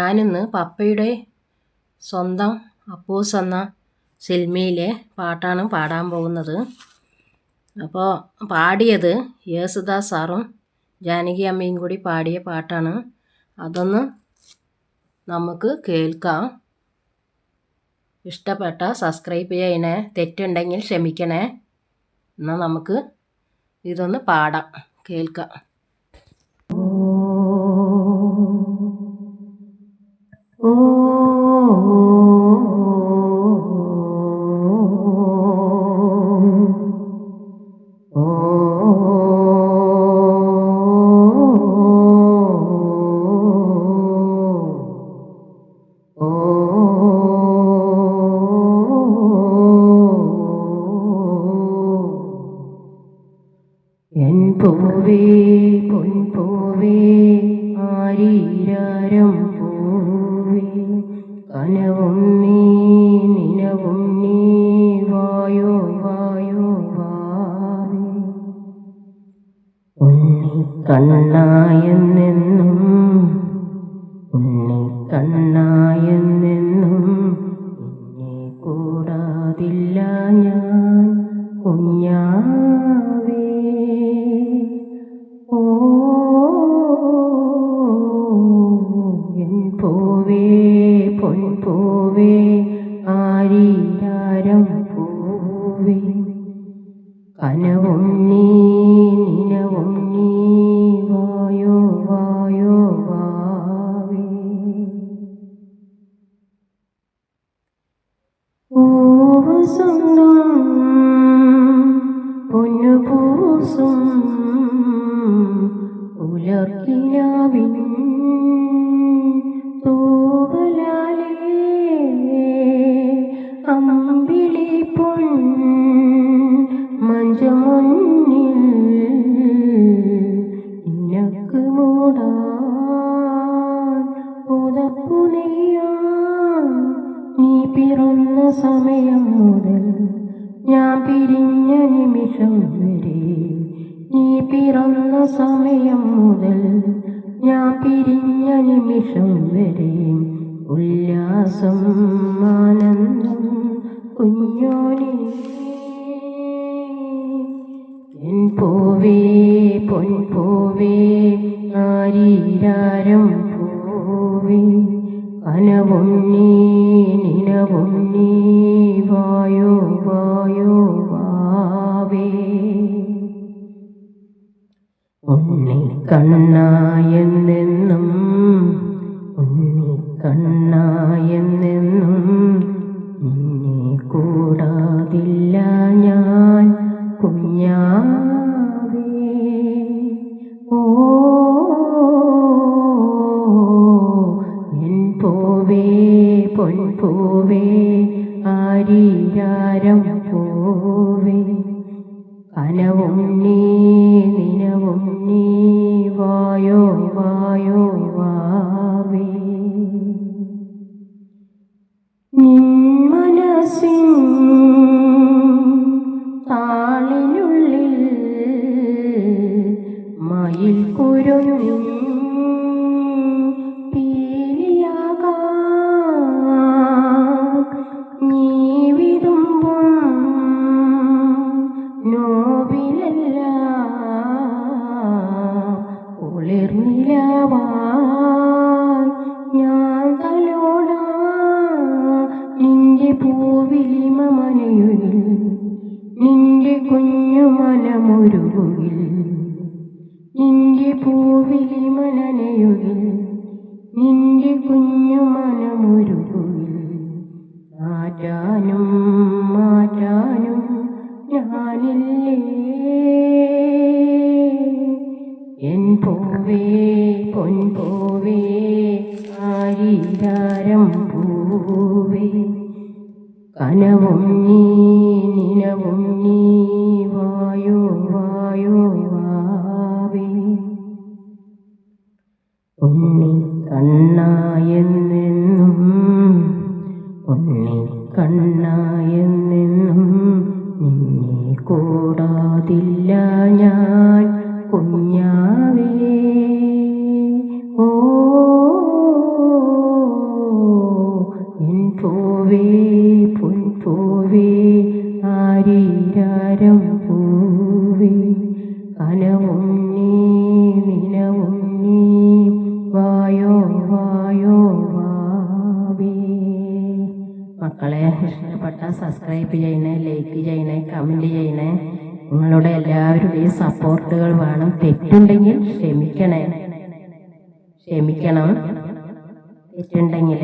ഞാനിന്ന് പപ്പയുടെ സ്വന്തം അപ്പൂസ് എന്ന സിനിമയിലെ പാട്ടാണ് പാടാൻ പോകുന്നത്. അപ്പോൾ പാടിയത് യേസുദാസ് സാറും ജാനകി അമ്മയും കൂടി പാടിയ പാട്ടാണ്. അതൊന്ന് നമുക്ക് കേൾക്കാം. ഇഷ്ടപ്പെട്ട സബ്സ്ക്രൈബ് ചെയ്യണേ തെറ്റുണ്ടെങ്കിൽ ക്ഷമിക്കണേ. എന്നാൽ നമുക്ക് ഇതൊന്ന് പാടാം. കേൾക്കാം. പൂവേ പൊൻപൂവേ ആരീരാരം പൂവേ കനവും നീ നിനവും നീ വായോ വായോ വാവേ ഉണ്ണി കണ്ണായെന്നെന്നും ആരീരാരം പൂവേ. കനവും നീ നിനവും നീ വായോ വായോ വാവേ. ഓ പൊന്നു മഞ്ചമുന്നിൽ നിനക്ക് മൂടാൻ പുതപ്പു നീ പിറന്ന സമയം മുതൽ ഞാൻ പിരിഞ്ഞ നിമിഷം വരെ നീ പിറന്ന സമയം മുതൽ ഞാൻ പിരിഞ്ഞ നിമിഷം വരെ ഉല്ലാസം ആനന്ദം കുഞ്ഞോനെ. പൂവേ പൊൻ പൂവേ ആരീരാരം പൂവേ കനവും നീ നിനവും നീ വായോ വായോ വാവേ. ഉണ്ണി കണ്ണായെന്നെന്നും ഉണ്ണി പൊൻപൂവേ ആരീരാരം പൂവേ. കനവും നീ നിനവും നീ വായോ വായോ വാവേ. നിൻ മനസ്സിൻ താളിനുള്ളിൽ മയിൽ കുരുങ്ങും നിന്റെ മനനയുകിൽ നനയുകിൽ നിന്റെ കുഞ്ഞു മനമൊരുകുകിൽ മാറ്റാനും മാറ്റാനും ഞാനില്ലേ? എൻ പൂവേ പൊൻപൂവേ ആരീരാരം പൂവേ. കനവും നീ നിനവും നീ ഉണ്ണി കണ്ണായെന്നെന്നും ഉണ്ണി കണ്ണായെന്നെന്നും നിന്നെ കൂടാതില്ല ഞാൻ കുഞ്ഞാവേ. ഓ എൻ പൂവേ നിനവും മക്കളെ ഇഷ്ടപ്പെട്ട സബ്സ്ക്രൈബ് ചെയ്യണേ ലൈക്ക് ചെയ്യണേ കമന്റ് ചെയ്യണേ. നിങ്ങളുടെ എല്ലാവരുടെയും സപ്പോർട്ടുകൾ വേണം. തെറ്റുണ്ടെങ്കിൽ ക്ഷമിക്കണേ. ക്ഷമിക്കണം. തെറ്റുണ്ടെങ്കിൽ